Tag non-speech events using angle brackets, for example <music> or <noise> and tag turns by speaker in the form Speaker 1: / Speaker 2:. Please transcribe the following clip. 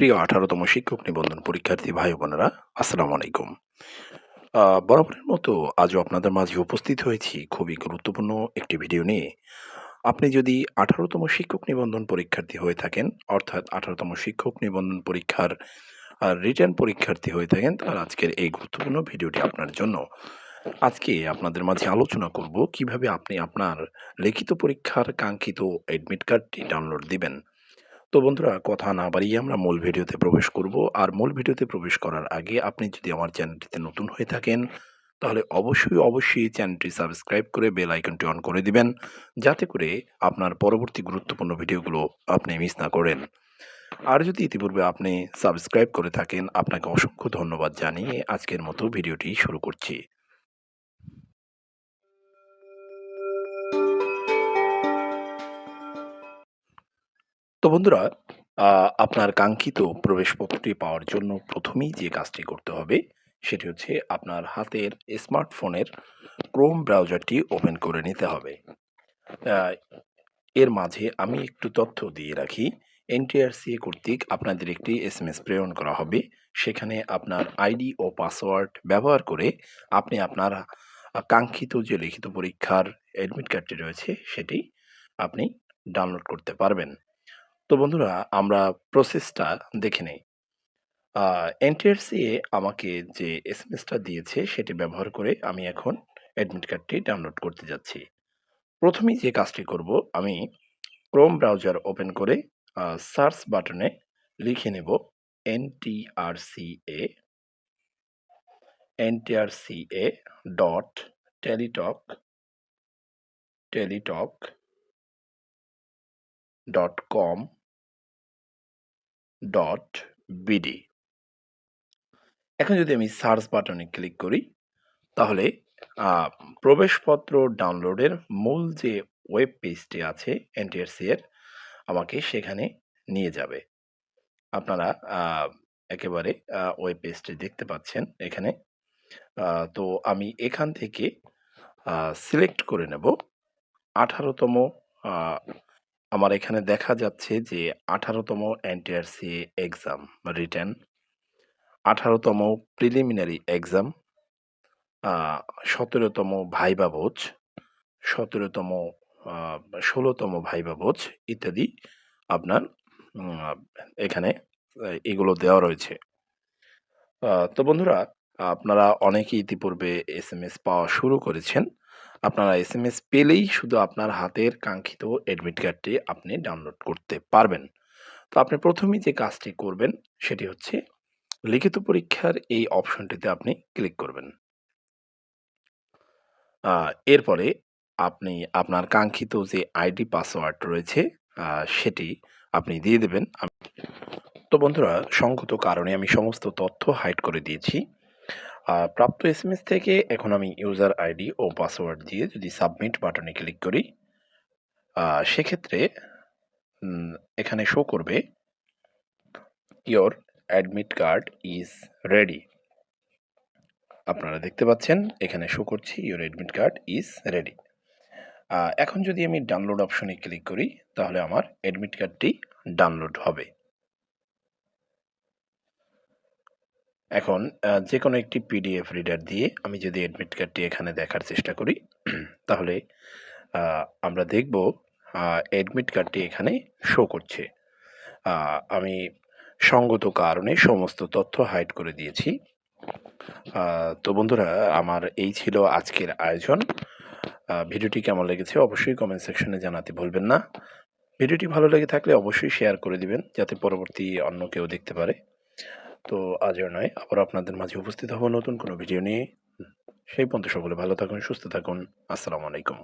Speaker 1: প্রিয় আঠারোতম শিক্ষক নিবন্ধন পরীক্ষার্থী ভাই বোনেরা, আসসালামু আলাইকুম। বরাবরের মতো আজও আপনাদের মাঝে উপস্থিত হয়েছি খুবই গুরুত্বপূর্ণ একটি ভিডিও নিয়ে। আপনি যদি আঠারোতম শিক্ষক নিবন্ধন পরীক্ষার্থী হয়ে থাকেন, অর্থাৎ আঠারোতম শিক্ষক নিবন্ধন পরীক্ষার রিটার্ন পরীক্ষার্থী হয়ে থাকেন তাহলে আজকের এই গুরুত্বপূর্ণ ভিডিওটি আপনার জন্য। আজকে আপনাদের মাঝে আলোচনা করব কীভাবে আপনি আপনার লিখিত পরীক্ষার কাঙ্ক্ষিত অ্যাডমিট কার্ডটি ডাউনলোড দিবেন। তো বন্ধুরা, কথা না বাড়িয়ে আমরা মূল ভিডিওতে প্রবেশ করব। আর মূল ভিডিওতে প্রবেশ করার আগে আপনি যদি আমার চ্যানেলটিতে নতুন হয়ে থাকেন, তাহলে অবশ্যই অবশ্যই চ্যানেলটি সাবস্ক্রাইব করে বেল আইকনটি অন করে দিবেন, যাতে করে আপনার পরবর্তী গুরুত্বপূর্ণ ভিডিওগুলো আপনি মিস না করেন। আর যদি ইতিপূর্বে আপনি সাবস্ক্রাইব করে থাকেন, আপনাকে অসংখ্য ধন্যবাদ জানিয়ে আজকের মতো ভিডিওটি শুরু করছি। বন্ধুরা আপনার কাঙ্ক্ষিত প্রবেশপত্রটি পাওয়ার জন্য প্রথমেই যে কাজটি করতে হবে, সেটি হচ্ছে আপনার হাতের স্মার্টফোনের ক্রোম ব্রাউজারটি ওপেন করে নিতে হবে। এর মাঝে আমি একটু তথ্য দিয়ে রাখি। এনটিআরসি কর্তৃক আপনাদের একটি এস এম এস প্রেরণ করা হবে। সেখানে আপনার আইডি ও পাসওয়ার্ড ব্যবহার করে আপনি আপনার কাঙ্ক্ষিত যে লিখিত পরীক্ষার অ্যাডমিট কার্ডটি রয়েছে, সেটি আপনি ডাউনলোড করতে পারবেন। তো বন্ধুরা, আমরা প্রসেসটা দেখে নেই। এনটিআরসিএ আমাকে যে এস এম এসটা দিয়েছে, সেটি ব্যবহার করে আমি এখন অ্যাডমিট কার্ডটি ডাউনলোড করতে যাচ্ছি। প্রথমেই যে কাজটি করব, আমি ক্রোম ব্রাউজার ওপেন করে সার্চ বাটনে লিখে নেব NTRCA NTRCA dot Teletalk Teletalk dot com dot BD এখন যদি আমি সার্চ বাটনে ক্লিক করি, তাহলে প্রবেশপত্র ডাউনলোডের মূল যে ওয়েব পেজটি আছে এনটিআরসি এর, আমাকে সেখানে নিয়ে যাবে। আপনারা একেবারে ওয়েব পেজটি দেখতে পাচ্ছেন এখানে। তো আমি এখান থেকে সিলেক্ট করে নেব। আঠারোতম আমার এখানে দেখা যাচ্ছে যে, আঠারোতম এনটিআরসি এক্সাম রিটার্ন আঠারোতম প্রিলিমিনারি এক্সাম সতেরোতম ভাইবা ভোজ সতেরোতম ষোলোতম ভাইবা ভোজ ইত্যাদি আপনার এখানে এগুলো দেওয়া রয়েছে। তো বন্ধুরা, আপনারা অনেকেই ইতিপূর্বে এস এম এস পাওয়া শুরু করেছেন। আপনারা এস এম এস পেলেই শুধু আপনার হাতের কাঙ্ক্ষিত অ্যাডমিট কার্ডটি আপনি ডাউনলোড করতে পারবেন। তো আপনি প্রথমেই যে কাজটি করবেন, সেটি হচ্ছে লিখিত পরীক্ষার এই অপশনটিতে আপনি ক্লিক করবেন। এরপরে আপনি আপনার কাঙ্ক্ষিত যে আইডি পাসওয়ার্ড রয়েছে সেটি আপনি দিয়ে দেবেন। তো বন্ধুরা সঙ্গত কারণে আমি সমস্ত তথ্য হাইড করে দিয়েছি। প্রাপ্ত এস এম এস থেকে এখন আমি ইউজার আইডি ও পাসওয়ার্ড দিয়ে যদি সাবমিট বাটনে ক্লিক করি সেক্ষেত্রে এখানে শো করবে your admit card is ready আপনারা দেখতে পাচ্ছেন, এখানে শো করছি your admit card is ready এখন যদি আমি ডাউনলোড অপশনে ক্লিক করি, তাহলে আমার অ্যাডমিট কার্ডটি ডাউনলোড হবে। এখন যে কোনো একটি পিডিএফ রিডার দিয়ে আমি যদি অ্যাডমিট কার্ডটি এখানে দেখার চেষ্টা করি, <clears throat> তাহলে আমরা দেখব অ্যাডমিট কার্ডটি এখানে শো করছে। আমি সঙ্গত কারণে সমস্ত তথ্য হাইড করে দিয়েছি। তো বন্ধুরা, আমার এই ছিল আজকের আয়োজন। ভিডিওটি কেমন লেগেছে অবশ্যই কমেন্ট সেকশনে জানাতে ভুলবেন না। ভিডিওটি ভালো লেগে থাকলে অবশ্যই শেয়ার করে দিবেন, যাতে পরবর্তী অন্য কেউ দেখতে পারে। তো আজ আর নয়। আবার আপনাদের মাঝে উপস্থিত হব নতুন কোনো ভিডিও নিয়ে। সেই পর্যন্ত সকলে ভালো থাকুন, সুস্থ থাকুন। আসসালামু আলাইকুম।